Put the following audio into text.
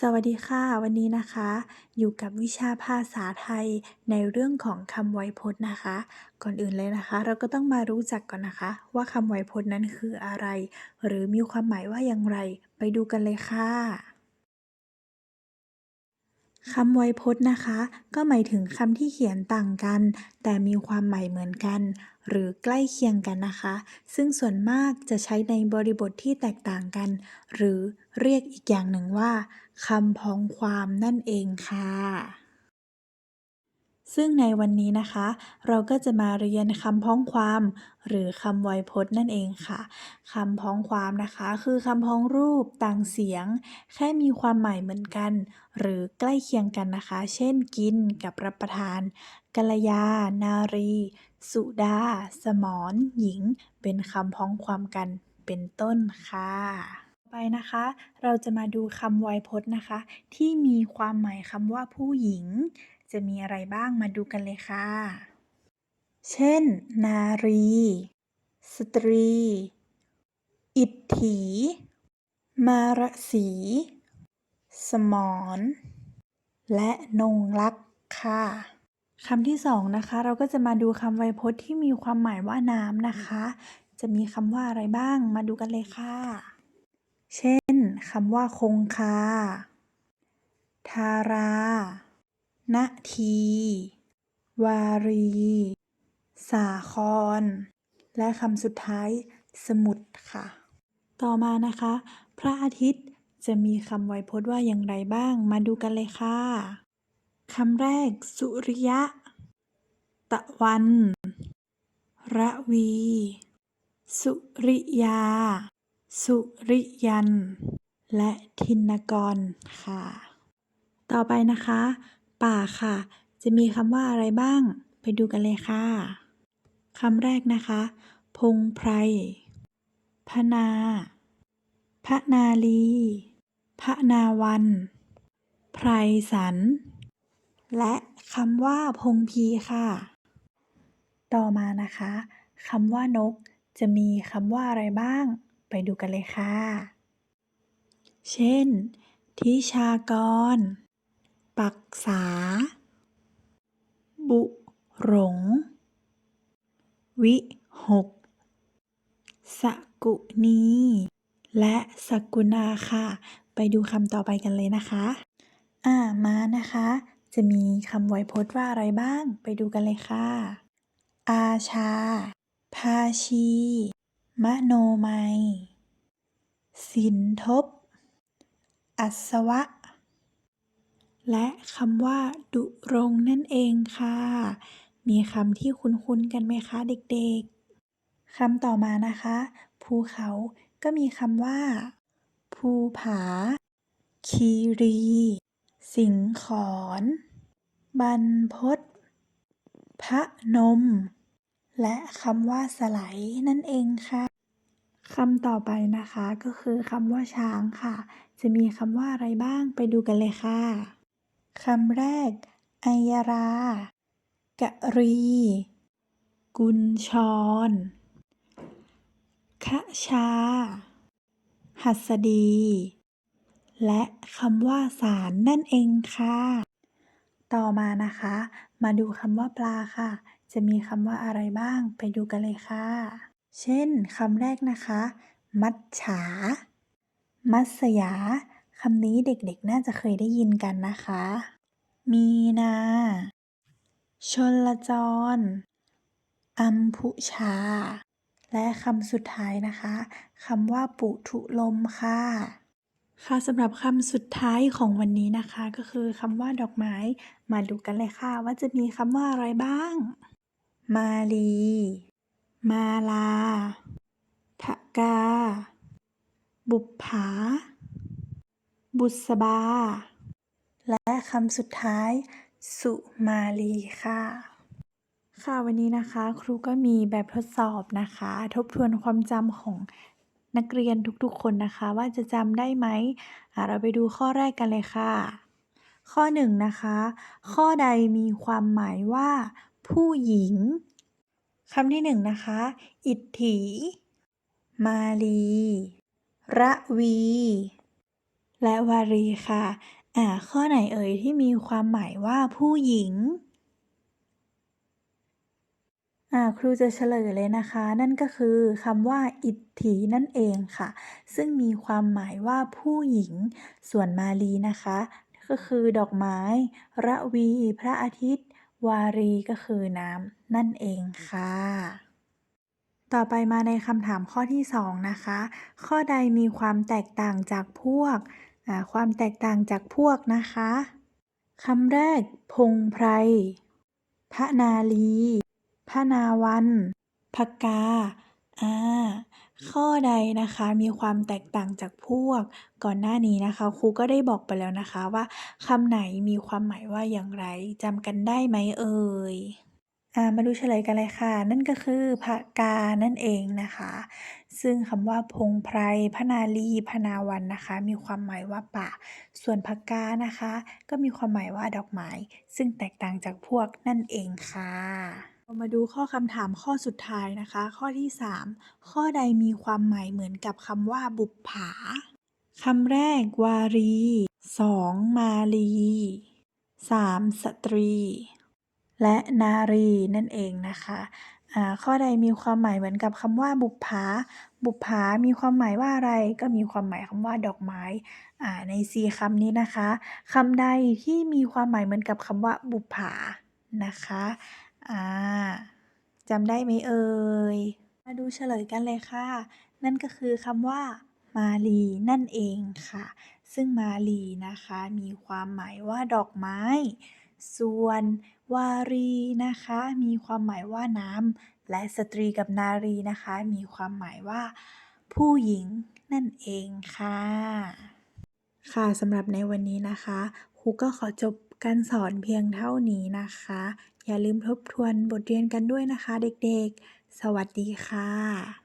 สวัสดีค่ะ วันนี้นะคะ อยู่กับวิชาภาษาไทยในเรื่องของคำไวยพจน์นะคะ ก่อนอื่นเลยนะคะ เราก็ต้องมารู้จักก่อนนะคะ ว่าคำไวยพจน์นั้นคืออะไร หรือมีความหมายว่าอย่างไร ไปดูกันเลยค่ะคำไวยพจน์นะคะ ก็หมายถึงคำที่เขียนต่างกัน แต่มีความหมายเหมือนกัน หรือใกล้เคียงกันนะคะ ซึ่งส่วนมากจะใช้ในบริบทที่แตกต่างกัน หรือเรียกอีกอย่างหนึ่งว่าคำพ้องความนั่นเองค่ะซึ่งในวันนี้นะคะ เราก็จะมาเรียนคำพ้องความ หรือคำไวยพจน์นั่นเองค่ะคำพ้องความนะคะ คือคำพ้องรูปต่างเสียง แค่มีความหมายเหมือนกัน หรือใกล้เคียงกันนะคะ เช่นกินกับรับประทานกัลยา นารี สุดา สมรหญิง เป็นคำพ้องความกันเป็นต้นค่ะไปนะคะ เราจะมาดูคำไวยพจน์นะคะ ที่มีความหมายคำว่าผู้หญิง จะมีอะไรบ้างมาดูกันเลยค่ะ เช่น นารี สตรี อิทธิมารสี สมร และนงลักษ์ค่ะ คำที่สองนะคะ เราก็จะมาดูคำไวยพจน์ที่มีความหมายว่าน้ำนะคะ จะมีคำว่าอะไรบ้างมาดูกันเลยค่ะ เช่นคำว่าคงคา ทารานาที วารี สาคร และคำสุดท้าย สมุทรค่ะ ต่อมานะคะ พระอาทิตย์จะมีคำไวยพจน์ว่าอย่างไรบ้าง มาดูกันเลยค่ะ คำแรก สุริยะ ตะวัน ระวี สุริยา สุริยัน และธินกรค่ะ ต่อไปนะคะ ป่าค่ะ จะมีคำว่าอะไรบ้าง ไปดูกันเลยค่ะคำแรกนะคะ พงไพร พนาพระนาลีพระนาวัน ไพรสัน และคำว่าพงพีค่ะ ต่อมานะคะคำว่านก จะมีคำว่าอะไรบ้าง ไปดูกันเลยค่ะ เช่น ทิชากร ปักษา บุหรงวิหก สกุนีและสกุณาค่ะ ไปดูคำต่อไปกันเลยนะคะ อ่า มานะคะ จะมีคำไวยพจน์ว่าอะไรบ้าง ไปดูกันเลยค่ะ อาชา ภาชี มโนมัย สินทบ อัศวะ และคำว่า ดุรงนั่นเองค่ะ มีคำที่คุ้นๆกันไหมคะเด็กๆ คำต่อมานะคะ ภูเขาก็มีคำว่า ภูผา คีรี สิงขร บรรพตพระนม และคำว่าสไลด์นั่นเองค่ะคำต่อไปนะคะก็คือคำว่าช้างค่ะ จะมีคำว่าอะไรบ้างไปดูกันเลยค่ะคำแรกอัยรากะรี กุญชรขชา หัสดี และคำว่าสารนั่นเองค่ะ ต่อมานะคะ มาดูคำว่าปลาค่ะ จะมีคำว่าอะไรบ้าง ไปดูกันเลยค่ะ เช่นคำแรกนะคะ มัจฉา มัสยาคำนี้เด็กๆ น่าจะเคยได้ยินกันนะคะ มีนา ชนละจร อัมพุชา และคำสุดท้ายนะคะคำว่าปุถุลมค่ะ ค่ะสำหรับคำสุดท้ายของวันนี้นะคะ ก็คือคำว่าดอกไม้ มาดูกันเลยค่ะ ว่าจะมีคำว่าอะไรบ้าง มาลี มาลาทกา บุปผา บุษบา และคำสุดท้าย สุมาลีค่ะ ค่ะวันนี้นะคะ ครูก็มีแบบทดสอบนะคะ ทบทวนความจำของ นักเรียนทุกๆ คนนะคะ ว่าจะจำได้ไหมเราไปดูข้อแรกกันเลยค่ะ ข้อหนึ่งนะคะ ข้อใดมีความหมายว่า ผู้หญิงคำที่หนึ่งนะคะ อิทธิ มาลี ระวี และวารีค่ะ อ่า ข้อไหนเอ่ยที่มีความหมายว่าผู้หญิง ครูจะเฉลยเลยนะคะ นั่นก็คือคำว่า อิทธินั่นเองค่ะ ซึ่งมีความหมายว่าผู้หญิง ส่วนมาลีนะคะ ก็คือดอกไม้ ระวี พระอาทิตย์ วารีก็คือน้ำนั่นเองค่ะ ต่อไปมาในคำถามข้อที่ 2 นะคะ ข้อใดมีความแตกต่างจากพวก ความแตกต่างจากพวกนะคะคำแรก พงไพรพระนาลี พระนาวันพกา อ่า ข้อใดนะคะมีความแตกต่างจากพวก ก่อนหน้านี้นะคะ ครูก็ได้บอกไปแล้วนะคะว่าคำไหนมีความหมายว่าอย่างไรจำกันได้ไหมเอ่ย อ่า มาดูเฉลยกันเลยค่ะ นั่นก็คือพกานั่นเองนะคะ ซึ่งคำว่าพงไพรพระนาลีพระนาวันนะคะ มีความหมายว่าป่า ส่วนพกานะคะ ก็มีความหมายว่าดอกไม้ซึ่งแตกต่างจากพวกนั่นเองค่ะ เรามาดูข้อคำถามข้อสุดท้ายนะคะ ข้อที่ 3 ข้อใดมีความหมายเหมือนกับคำว่าบุปผาคำแรกวารี 2. มาลี 3. สตรี และนารีนั่นเองนะคะข้อใดมีความหมายเหมือนกับคำว่าบุปผา บุปผามีความหมายว่าอะไร ก็มีความหมายคำว่าดอกไม้อ่าใน4คำนี้นะคะคำใดที่มีความหมายเหมือนกับคำว่าบุปผานะคะ อ่าจำได้ไหมเอ่ย มาดูเฉลยกันเลยค่ะ นั่นก็คือคำว่า มาลีนั่นเองค่ะ ซึ่งมาลีนะคะ มีความหมายว่าดอกไม้ ส่วนวารีนะคะ มีความหมายว่าน้ำและสตรีกับนารีนะคะ มีความหมายว่า ผู้หญิงนั่นเองค่ะ ค่ะสำหรับในวันนี้นะคะครูก็ขอจบ การสอนเพียงเท่านี้นะคะ อย่าลืมทบทวนบทเรียนกันด้วยนะคะเด็กๆ สวัสดีค่ะ